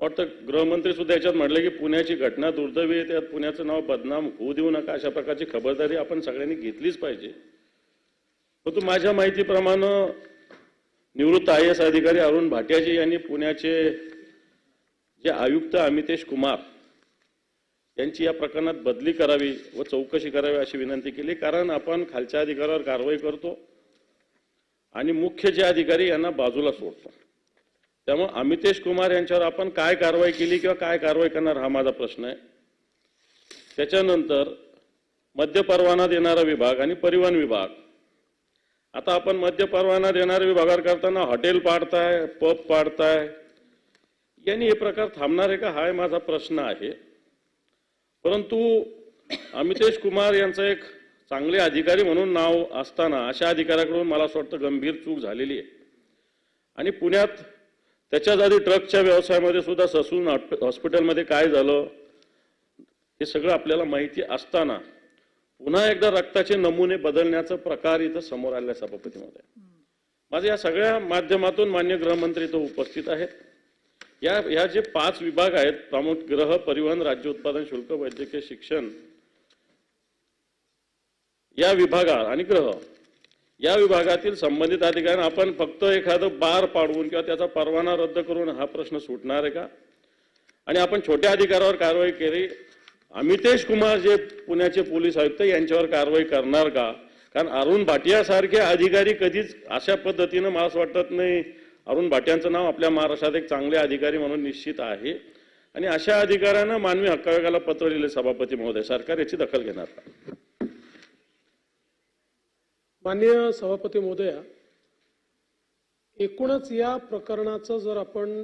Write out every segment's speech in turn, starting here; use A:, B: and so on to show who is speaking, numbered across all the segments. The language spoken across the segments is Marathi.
A: वाटतं गृहमंत्री सुद्धा याच्यात म्हटलं की पुण्याची घटना दुर्दैवी आहे त्यात पुण्याचं नाव बदनाम होऊ देऊ नका अशा प्रकारची खबरदारी आपण सगळ्यांनी घेतलीच पाहिजे. परंतु माझ्या माहितीप्रमाणे निवृत्त आय एस अधिकारी अरुण भाटियाजी यांनी पुण्याचे जे आयुक्त अमितेश कुमार यांची या प्रकरणात बदली करावी व चौकशी करावी अशी विनंती केली. कारण आपण खालच्या अधिकाऱ्यावर कारवाई करतो आणि मुख्य जे अधिकारी यांना बाजूला सोडतो. त्यामुळे अमितेश कुमार यांच्यावर आपण काय कारवाई केली किंवा काय कारवाई करणार हा माझा प्रश्न आहे. त्याच्यानंतर मद्य परवाना देणारा विभाग आणि परिवहन विभाग. आता आपण मद्य परवाना देणाऱ्या विभागावर करताना हॉटेल पाडताय पब पाडताय यांनी हे प्रकार थांबणार आहे का? हा माझा प्रश्न आहे. परंतु अमितेश कुमार यांचं एक चांगले अधिकारी म्हणून नाव असताना अशा अधिकाऱ्याकडून मला असं वाटतं गंभीर चूक झालेली आहे. आणि पुण्यात त्याच्याच आधी ट्रकच्या व्यवसायामध्ये सुद्धा ससून हॉस्पिटलमध्ये काय झालं हे सगळं आपल्याला माहिती असताना पुन्हा एकदा रक्ताचे नमुने बदलण्याचा प्रकार इथं समोर आलेला सभापतीमध्ये. माझे या सगळ्या माध्यमातून मान्य गृहमंत्री इथं उपस्थित आहेत. या ह्या जे पाच विभाग आहेत प्रामुख ग्रह परिवहन राज्य उत्पादन शुल्क वैद्यकीय शिक्षण या विभागात आणि ग्रह या विभागातील संबंधित अधिकाऱ्यांना आपण फक्त एखादं बार पाडवून किंवा त्याचा परवाना रद्द करून हा प्रश्न सुटणार आहे का? आणि आपण छोट्या अधिकाऱ्यावर कारवाई केली. अमितेश कुमार जे पुण्याचे पोलीस आयुक्त यांच्यावर कारवाई करणार का? कारण अरुण भाटिया सारखे अधिकारी कधीच अशा पद्धतीनं मला असं वाटत नाही. अरुण भाटियांचं नाव आपल्या महाराष्ट्रात एक चांगले अधिकारी म्हणून निश्चित आहे. आणि अशा अधिकाऱ्यांना मानवी हक्क आयोगाला पत्र लिहिले सभापती महोदय सरकार याची दखल घेणार. का
B: माननीय सभापती महोदया एकूणच या प्रकरणाचं जर आपण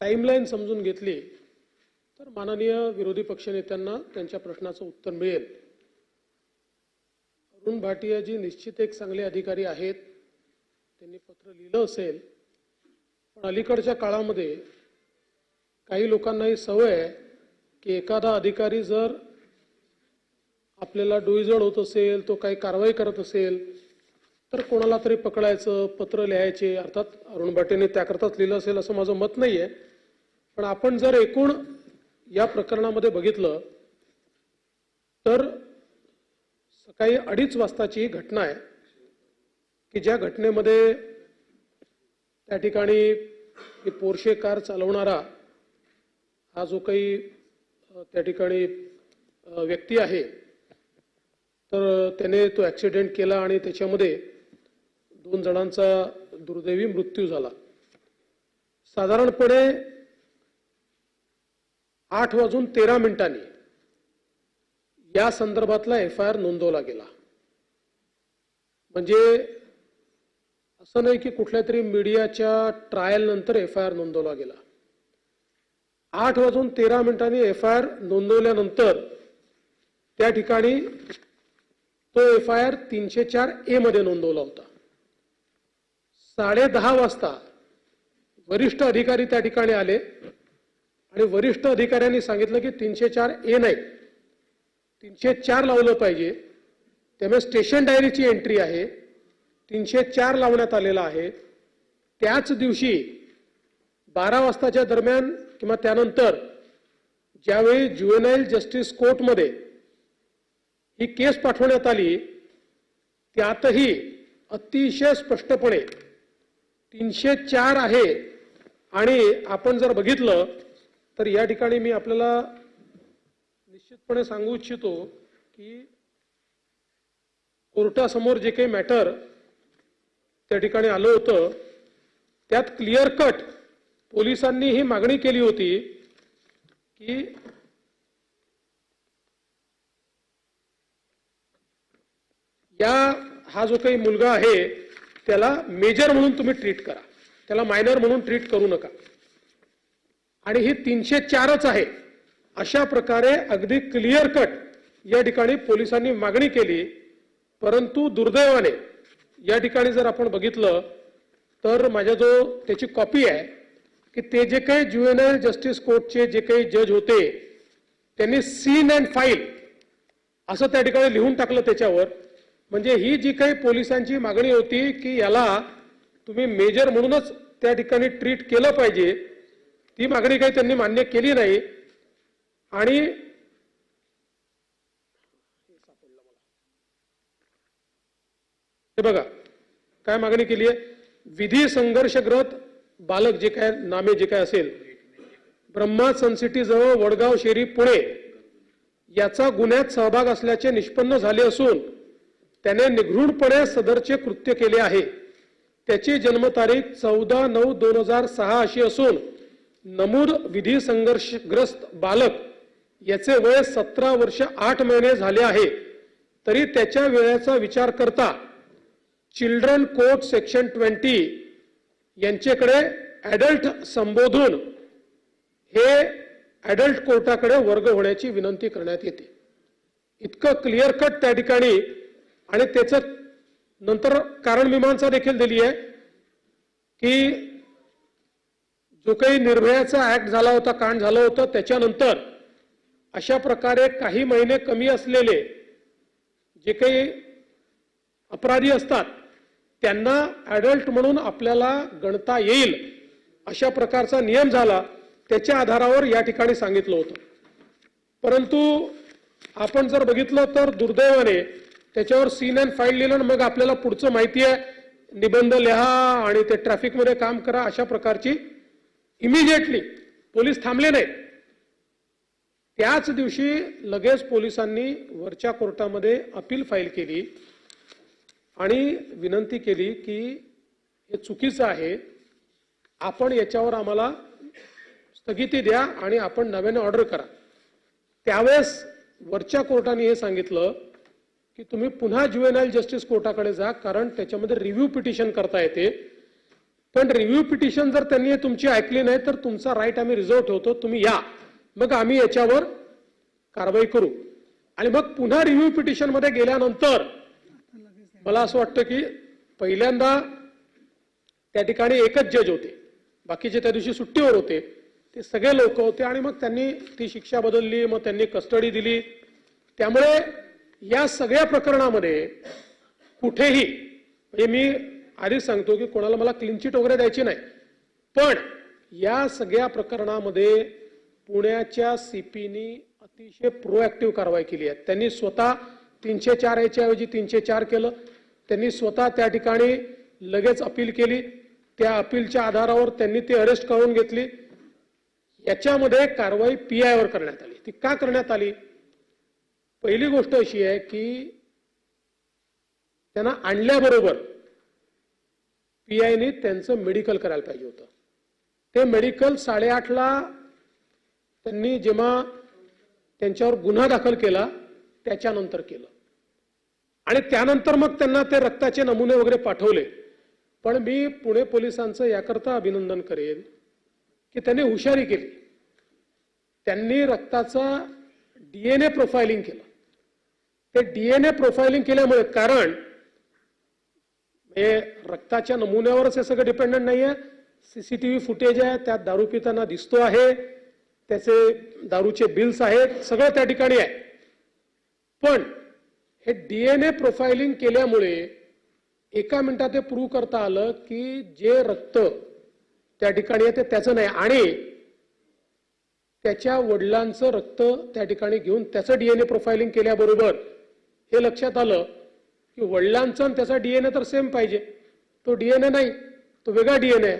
B: टाईमलाईन समजून घेतली तर माननीय विरोधी पक्षनेत्यांना त्यांच्या प्रश्नाचं उत्तर मिळेल. अरुण भाटियाजी निश्चित एक चांगले अधिकारी आहेत त्यांनी पत्र लिहिलं असेल पण अलीकडच्या काळामध्ये काही लोकांना ही सवय आहे की एखादा अधिकारी जर आपल्याला डोईजड होत असेल तो काही कारवाई करत असेल तर कोणाला तरी पकडायचं पत्र लिहायचे अर्थात अरुण भाटेने त्याकरताच लिहिलं असेल असं माझं मत नाही आहे पण आपण जर एकूण या प्रकरणामध्ये बघितलं तर सकाळी अडीच वाजताची ही घटना आहे की ज्या घटनेमध्ये त्या ठिकाणी पोरशे कार चालवणारा हा जो काही त्या ठिकाणी व्यक्ती आहे तर त्याने तो ॲक्सिडेंट केला आणि त्याच्यामध्ये दोन जणांचा दुर्दैवी मृत्यू झाला. साधारणपणे आठ वाजून तेरा मिनिटांनी या संदर्भातला एफ आय आर नोंदवला गेला. म्हणजे असं नाही की कुठल्या तरी मीडियाच्या ट्रायल नंतर एफ आय आर नोंदवला गेला. आठ वाजून तेरा मिनिटांनी एफ आय आर नोंदवल्यानंतर त्या ठिकाणी तो एफ आय आर तीनशे चार ए मध्ये नोंदवला होता. साडे दहा वाजता वरिष्ठ अधिकारी त्या ठिकाणी आले आणि वरिष्ठ अधिकाऱ्यांनी सांगितलं की तीनशे चार ए नाही. तीनशे चार लावलं पाहिजे. त्यामुळे स्टेशन डायरीची एंट्री आहे. तीनशे चार लावण्यात आलेला आहे. त्याच दिवशी बारा वाजताच्या दरम्यान किंवा त्यानंतर ज्यावेळी ज्युएनाईल जस्टिस कोर्टमध्ये ही केस पाठवण्यात आली त्यातही अतिशय स्पष्टपणे तीनशे चार आहे. आणि आपण जर बघितलं तर या ठिकाणी मी आपल्याला निश्चितपणे सांगू इच्छितो की कोर्टासमोर जे काही मॅटर त्या ठिकाणी आलं होतं त्यात क्लिअर कट पोलिसांनी ही मागणी केली होती की या हा जो काही मुलगा आहे त्याला मेजर म्हणून तुम्ही ट्रीट करा. त्याला मायनर म्हणून ट्रीट करू नका. आणि ही तीनशे चारच आहे. अशा प्रकारे अगदी क्लिअर कट या ठिकाणी पोलिसांनी मागणी केली. परंतु दुर्दैवाने या ठिकाणी जर आपण बघितलं तर माझ्या जो त्याची कॉपी आहे की ते जे काही ज्युएनएल जस्टिस कोर्टचे जे काही जज होते त्यांनी सीन अँड फाईल असं त्या ठिकाणी लिहून टाकलं त्याच्यावर. म्हणजे ही जी काही पोलिसांची मागणी होती की याला तुम्ही मेजर म्हणूनच त्या ठिकाणी ट्रीट केलं पाहिजे ती मागणी काही त्यांनी मान्य केली नाही. आणि हे बघा काय मागणी केली आहे? विधी संघर्षग्रत बालक जे काय नामे जे काय असेल ब्रह्मा सनसिटी जवळ वडगाव शेरी पुणे याचा गुन्ह्यात सहभाग असल्याचे निष्पन्न झाले असून त्याने निघृणपणे सदरचे कृत्य केले आहे. त्याची जन्मतारीख चौदा नऊ दोन हजार सहा अशी असून नमूद विधी संघर्षग्रस्त बालक याचे वय सतरा वर्ष आठ महिने झाले आहे. तरी त्याच्या वेळेचा विचार करता चिल्ड्रन कोर्ट सेक्शन ट्वेंटी यांच्याकडे ॲडल्ट संबोधून हे ॲडल्ट कोर्टाकडे वर्ग होण्याची विनंती करण्यात येते. इतकं क्लिअर कट त्या ठिकाणी आणि त्याचं नंतर कारण मीमांसा देखील दिली आहे की जो काही निर्भयाचा ऍक्ट झाला होता कांड झालं होतं त्याच्यानंतर अशा प्रकारे काही महिने कमी असलेले जे काही अपराधी असतात त्यांना ऍडल्ट म्हणून आपल्याला गणता येईल अशा प्रकारचा नियम झाला त्याच्या आधारावर या ठिकाणी सांगितलं होतं. परंतु आपण जर बघितलं तर दुर्दैवाने त्याच्यावर सीन अँड फाईल लिहिलं मग आपल्याला पुढचं माहिती आहे. निबंध लिहा आणि ते ट्रॅफिकमध्ये काम करा अशा प्रकारची इमिजिएटली पोलीस थांबले नाहीत. त्याच दिवशी लगेच पोलिसांनी वरच्या कोर्टामध्ये अपील फाईल केली आणि विनंती केली की हे चुकीचं आहे. आपण याच्यावर आम्हाला स्थगिती द्या आणि आपण नव्याने ऑर्डर करा. त्यावेळेस वरच्या कोर्टाने हे सांगितलं की तुम्ही पुन्हा ज्युएनाईल जस्टिस कोर्टाकडे जा कारण त्याच्यामध्ये रिव्ह्यू पिटिशन करता येते. पण रिव्ह्यू पिटिशन जर त्यांनी तुमची ऐकली नाही तर तुमचा राईट आम्ही रिझर्व ठेवतो तुम्ही या. मग आम्ही याच्यावर कारवाई करू. आणि मग पुन्हा रिव्ह्यू पिटिशनमध्ये गेल्यानंतर मला असं वाटतं की पहिल्यांदा त्या ठिकाणी एकच जज होते. बाकीचे त्या दिवशी सुट्टीवर होते. ते सगळे लोक होते आणि मग त्यांनी ती शिक्षा बदलली मग त्यांनी कस्टडी दिली. त्यामुळे या सगळ्या प्रकरणामध्ये कुठेही म्हणजे मी आधीच सांगतो की कोणाला मला क्लिनचिट वगैरे द्यायची नाही पण या सगळ्या प्रकरणामध्ये पुण्याच्या सीपीनी अतिशय प्रोएक्टिव्ह कारवाई केली आहे. त्यांनी स्वतः तीनशे चार याच्या ऐवजी तीनशे चार केलं. त्यांनी स्वतः त्या ठिकाणी लगेच अपील केली. त्या अपीलच्या आधारावर त्यांनी ती अरेस्ट करून घेतली. याच्यामध्ये कारवाई पी वर करण्यात आली. ती का करण्यात आली? पहिली गोष्ट अशी आहे की त्यांना आणल्याबरोबर पी आयने त्यांचं मेडिकल करायला पाहिजे होतं. ते मेडिकल साडेआठला त्यांनी जेव्हा त्यांच्यावर गुन्हा दाखल केला त्याच्यानंतर केलं. आणि त्यानंतर मग त्यांना ते रक्ताचे नमुने वगैरे पाठवले. पण मी पुणे पोलिसांचं याकरता अभिनंदन करेन की त्यांनी हुशारी केली. त्यांनी रक्ताचा डीएनए प्रोफाइलिंग केलं. ते डीएनए प्रोफाइलिंग केल्यामुळे कारण हे रक्ताच्या नमुन्यावरच हे सगळं डिपेंडंट नाही आहे सीसीटीव्ही फुटेज आहे त्यात दारू पिताना दिसतो आहे. त्याचे दारूचे बिल्स आहेत सगळं त्या ठिकाणी आहे. पण हे डीएनए प्रोफाइलिंग केल्यामुळे एका मिनिटात ते प्रूव्ह करता आलं की जे रक्त त्या ठिकाणी आहे ते त्याचं नाही. आणि त्याच्या वडिलांचं रक्त त्या ठिकाणी घेऊन त्याचं डीएनए प्रोफाइलिंग केल्याबरोबर हे लक्षात आलं की वडिलांचं आणि त्याचा डीएनए तर सेम पाहिजे. तो डीएनए नाही तो वेगळा डीएनए आहे.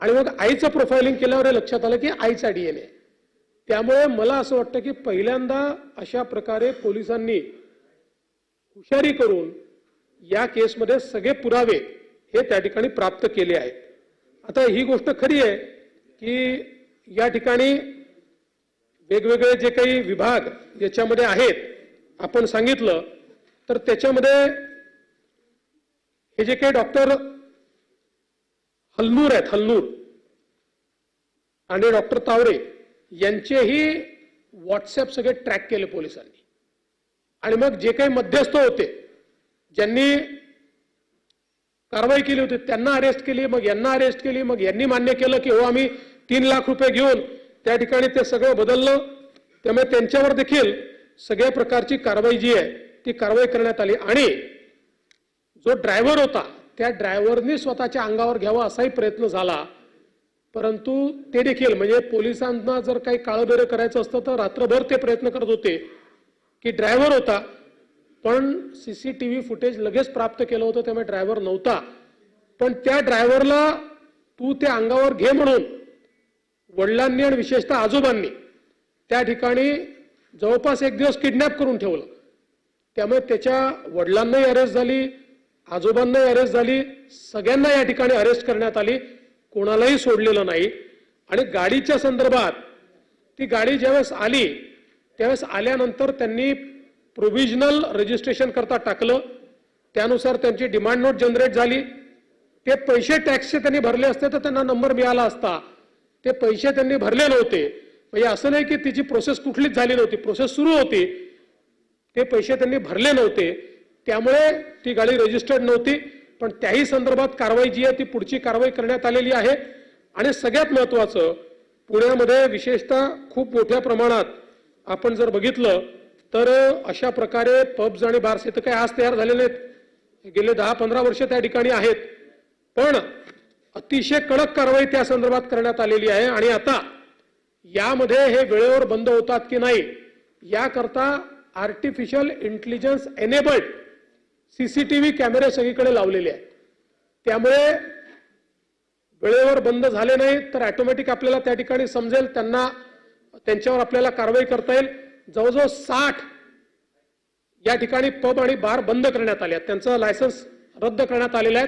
B: आणि मग आईचं प्रोफाइलिंग केल्यावर हे लक्षात आलं की आईचा डीएनए त्यामुळे मला असं वाटतं की पहिल्यांदा अशा प्रकारे पोलिसांनी हुशारी करून या केसमध्ये सगळे पुरावे हे त्या ठिकाणी प्राप्त केले आहेत. आता ही गोष्ट खरी आहे की या ठिकाणी वेगवेगळे जे काही विभाग याच्यामध्ये आहेत आपण सांगितलं तर त्याच्यामध्ये हे जे काही डॉक्टर हल्लूर आहेत हल्लूर आणि डॉक्टर तावरे यांचेही व्हॉट्सअप सगळे ट्रॅक केले पोलिसांनी. आणि मग जे काही मध्यस्थ होते ज्यांनी कारवाई केली होती त्यांना अरेस्ट केली मग यांना अरेस्ट केली मग यांनी मान्य केलं की हो आम्ही तीन लाख रुपये घेऊन त्या ठिकाणी ते सगळं बदललं. त्यामुळे त्यांच्यावर देखील सगळ्या प्रकारची कारवाई जी आहे ती कारवाई करण्यात आली. आणि जो ड्रायव्हर होता त्या ड्रायव्हरने स्वतःच्या अंगावर घ्यावा असाही प्रयत्न झाला. परंतु ते देखील म्हणजे पोलिसांना जर काही काळबेरं करायचं असतं तर रात्रभर ते प्रयत्न करत होते की ड्रायव्हर होता. पण सीसीटीव्ही फुटेज लगेच प्राप्त केलं होतं त्यामुळे ड्रायव्हर नव्हता. पण त्या ड्रायव्हरला तू त्या अंगावर घे म्हणून वडिलांनी आणि विशेषतः आजोबांनी त्या ठिकाणी जवळपास एक दिवस किडनॅप करून ठेवलं. त्यामुळे त्याच्या वडिलांनाही अरेस्ट झाली आजोबांनाही अरेस्ट झाली सगळ्यांना या ठिकाणी अरेस्ट करण्यात आली. कोणालाही सोडलेलं नाही. आणि गाडीच्या संदर्भात ती गाडी ज्यावेळेस आली त्यावेळेस आल्यानंतर त्यांनी प्रोव्हिजनल रजिस्ट्रेशन करता टाकलं. त्यानुसार त्यांची डिमांड नोट जनरेट झाली. ते पैसे टॅक्सचे त्यांनी भरले असते तर त्यांना नंबर मिळाला असता. ते पैसे त्यांनी भरले नव्हते. म्हणजे असं नाही की तिची प्रोसेस कुठलीच झाली नव्हती. प्रोसेस सुरू होती. ते पैसे त्यांनी भरले नव्हते. त्यामुळे ती गाडी रजिस्टर्ड नव्हती. पण त्याही संदर्भात कारवाई जी आहे ती पुढची कारवाई करण्यात आलेली आहे. आणि सगळ्यात महत्वाचं पुण्यामध्ये विशेषतः खूप मोठ्या प्रमाणात आपण जर बघितलं तर अशा प्रकारे पब्ज आणि बार्स इथं काही आज तयार झालेले नाहीत. गेले दहा पंधरा वर्ष त्या ठिकाणी आहेत. पण अतिशय कडक कारवाई त्या संदर्भात करण्यात आलेली आहे. आणि आता यामध्ये हे वेळेवर बंद होतात की नाही याकरता आर्टिफिशियल इंटेलिजन्स एनेबल्ड सीसीटीव्ही कॅमेरे सगळीकडे लावलेले आहेत. त्यामुळे वेळेवर बंद झाले नाही तर ऑटोमॅटिक आपल्याला त्या ठिकाणी समजेल त्यांना त्यांच्यावर आपल्याला कारवाई करता येईल. जवळजवळ साठ या ठिकाणी पब आणि बार बंद करण्यात आले आहेत. त्यांचं लायसन्स रद्द करण्यात आलेलं आहे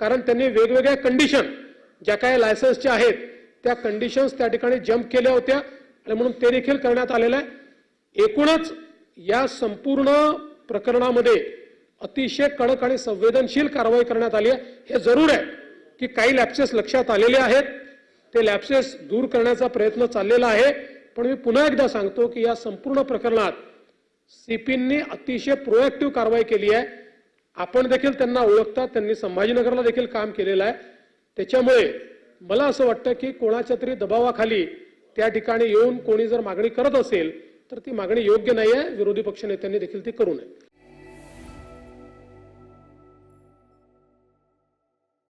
B: कारण त्यांनी वेगवेगळ्या कंडिशन ज्या काही लायसन्सच्या आहेत त्या कंडिशन्स त्या ठिकाणी जम्प केल्या होत्या. आणि म्हणून ते देखील करण्यात आलेलं आहे. एकूणच या संपूर्ण प्रकरणामध्ये अतिशय कडक आणि संवेदनशील कारवाई करण्यात आली आहे. हे जरूर आहे की काही लॅप्सेस लक्षात आलेले आहेत. ते लॅप्सेस दूर करण्याचा प्रयत्न चाललेला आहे. पण मी पुन्हा एकदा सांगतो की या संपूर्ण प्रकरणात सीपींनी अतिशय प्रोएक्टिव्ह कारवाई केली आहे. आपण देखील त्यांना ओळखता त्यांनी संभाजीनगरला देखील काम केलेलं आहे. त्याच्यामुळे मला असं वाटतं की कोणाच्या तरी दबावाखाली त्या ठिकाणी येऊन कोणी जर मागणी करत असेल तर ती मागणी योग्य नाही आहे विरोधी पक्षनेत्यांनी देखील ती करू नये.